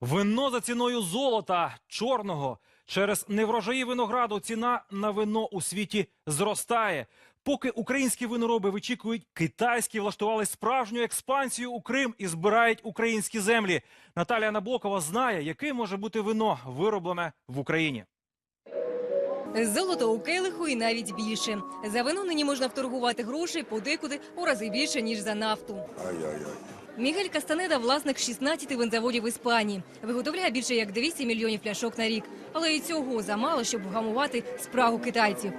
Вино за ціною золота чорного. Через неврожаї винограду ціна на вино у світі зростає. Поки українські винороби вичікують, китайські влаштували справжню експансію у Крим і збирають українські землі. Наталія Набокова знає, яке може бути вино вироблене в Україні. Золото у келиху і навіть більше. За вино нині можна вторгувати грошей подекуди у рази більше, ніж за нафту. Мігель Кастанеда – власник 16 винзаводів Іспанії. Виготовляє більше як 200 мільйонів пляшок на рік. Але і цього замало, щоб вгамувати спрагу китайців.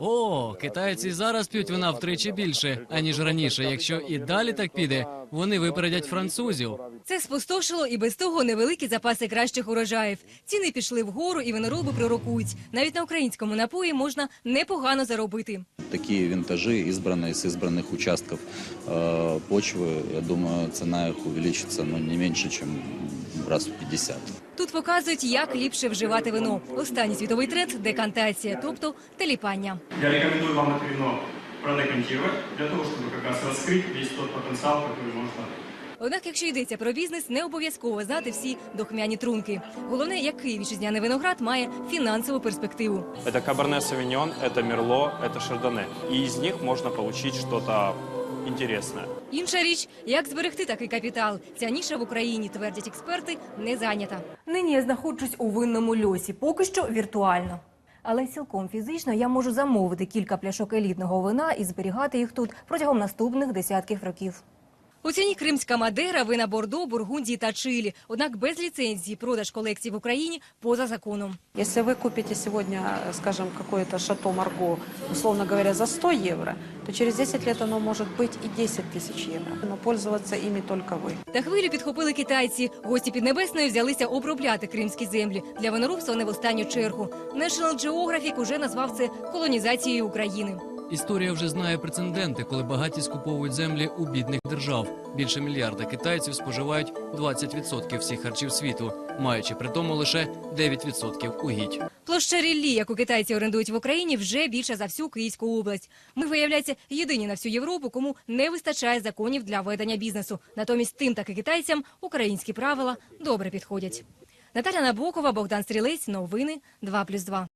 О, китайці зараз п'ють вина втричі більше, аніж раніше. Якщо і далі так піде, вони випередять французів. Це спустошило і без того невеликі запаси кращих урожаїв. Ціни пішли вгору, і винороби пророкують. Навіть на українському напої можна непогано заробити. Такие винтажи, избранные с избранных участков э, почвы, я думаю, цена их увеличится ну, не меньше, чем раз в 50. Тут показують, як ліпше вживати вино. Останній світовий тренд – декантація, тобто теліпання. Я рекомендую вам это вино продекантировать, для того, чтобы как раз раскрыть весь тот потенциал, который можно Однак, якщо йдеться про бізнес, не обов'язково знати всі дохмяні трунки. Головне, який вітчизняний виноград має фінансову перспективу. Это Каберне Савиньон, это Мерло, это Шардоне. И из них можно получить что-то интересное. Інша річ, як зберегти такий капітал. Ця ніша в Україні, твердять експерти, не зайнята. Нині я знаходжусь у винному льосі, поки що віртуально. Але цілком фізично я можу замовити кілька пляшок елітного вина і зберігати їх тут протягом наступних десятків років. У ціні кримська мадера, вина Бордо, Бургундії та Чилі. Однак без ліцензії продаж колекцій в Україні поза законом. Если вы купите сегодня, скажем, какое-то шато Марго, условно говоря, за 100 евро, то через 10 лет оно может быть и 10 тысяч евро. Но пользоваться ими только вы. Та хвилю підхопили китайці. Гості Піднебесної взялися обробляти кримські землі. Для виноробства не в останню чергу. National Geographic уже назвав це колонізацією України. Історія вже знає прецеденти, коли багаті скуповують землі у бідних держав. Більше мільярда китайців споживають 20% всіх харчів світу, маючи при тому лише 9% угідь. Площа ріллі, яку китайці орендують в Україні, вже більша за всю Київську область. Ми, виявляється, єдині на всю Європу, кому не вистачає законів для ведення бізнесу. Натомість тим, так і китайцям українські правила добре підходять. Наталя Набокова, Богдан Стрілець, новини 2+,2.